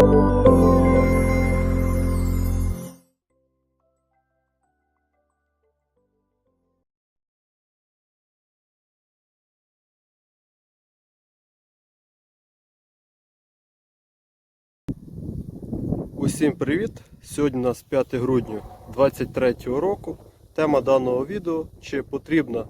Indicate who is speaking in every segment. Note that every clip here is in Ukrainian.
Speaker 1: Усім привіт! Сьогодні у нас 5 грудня 2023 року. Тема даного відео чи потрібна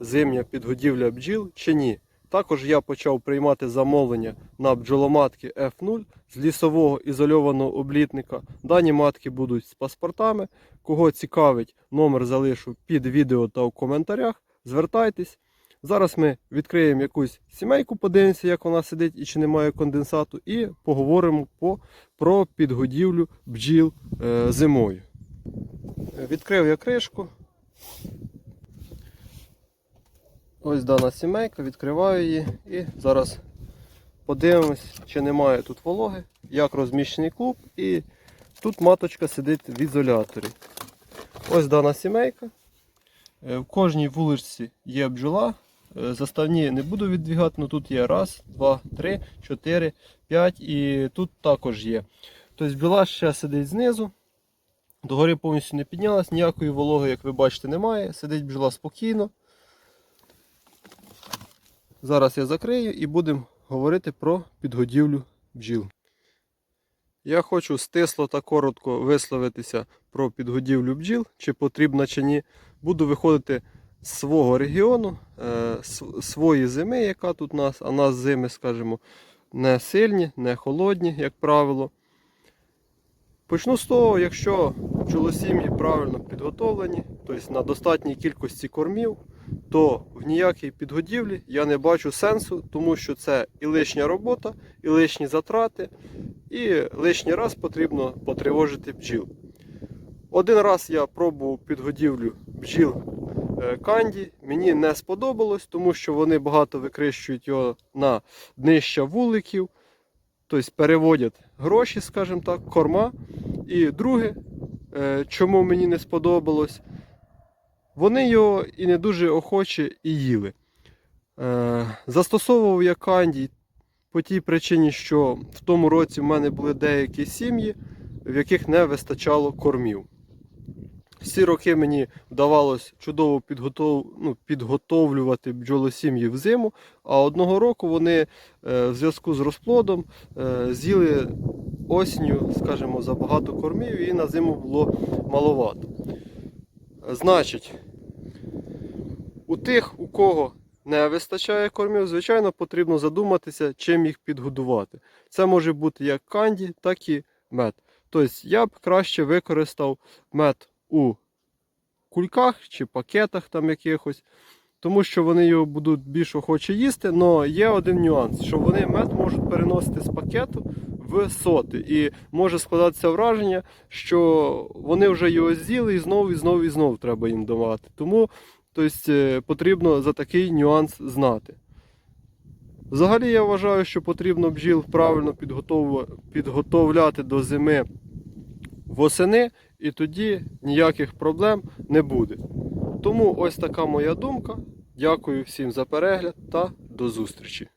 Speaker 1: зимня підгодівля бджіл чи ні. Також я почав приймати замовлення на бджоломатки F0 з лісового ізольованого облітника. Дані матки будуть з паспортами. Кого цікавить, номер залишу під відео та в коментарях. Звертайтесь. Зараз ми відкриємо якусь сімейку, подивимося, як вона сидить і чи немає конденсату, і поговоримо по, про підгодівлю бджіл е, зимою. Е, Відкрив я кришку. Ось дана сімейка, відкриваю її і зараз подивимось, чи немає тут вологи, як розміщений клуб, і тут маточка сидить в ізоляторі. Ось дана сімейка. Е, В кожній вуличці є бджола. Е, Заставні не буду віддвігати, але тут є раз, два, три, чотири, п'ять і тут також є. Тобто бджола ще сидить знизу. Догори повністю не піднялась, ніякої вологи, як ви бачите, немає. Сидить бджола спокійно. Зараз я закрию і будемо говорити про підгодівлю бджіл. Я хочу стисло та коротко висловитися про підгодівлю бджіл, чи потрібна чи ні. Буду виходити з свого регіону, е, свої зими, яка тут у нас, а нас зими, скажімо, не сильні, не холодні, як правило. Почну з того, якщо бджолосім'ї правильно підготовлені, тобто на достатній кількості кормів, то в ніякій підгодівлі я не бачу сенсу, тому що це і лишня робота, і лишні затрати, і лишній раз потрібно потривожити бджіл. Один раз я пробував підгодівлю бджіл е, канді, мені не сподобалось, тому що вони багато викрищують його на днища вуликів, тобто переводять гроші, скажімо так, корма. І друге, е, чому мені не сподобалось, вони його і не дуже охоче і їли. Е, Застосовував я канді по тій причині, що в тому році в мене були деякі сім'ї, в яких не вистачало кормів. Всі роки мені вдавалось чудово підготов... ну, підготовлювати бджолосім'ї в зиму, а одного року вони е, в зв'язку з розплодом е, з'їли осінню, скажімо, забагато кормів і на зиму було маловато. Значить, у тих, у кого не вистачає кормів, звичайно, потрібно задуматися, чим їх підгодувати. Це може бути як канді, так і мед. Тобто я б краще використав мед у кульках чи пакетах там якихось, тому що вони його будуть більш охоче їсти. Але є один нюанс, що вони мед можуть переносити з пакету в соти. І може складатися враження, що вони вже його з'їли і знову, і знову, і знову треба їм давати. Тому тобто, потрібно за такий нюанс знати. Взагалі я вважаю, що потрібно бджіл правильно підготовляти до зими восени, і тоді ніяких проблем не буде. Тому ось така моя думка. Дякую всім за перегляд та до зустрічі.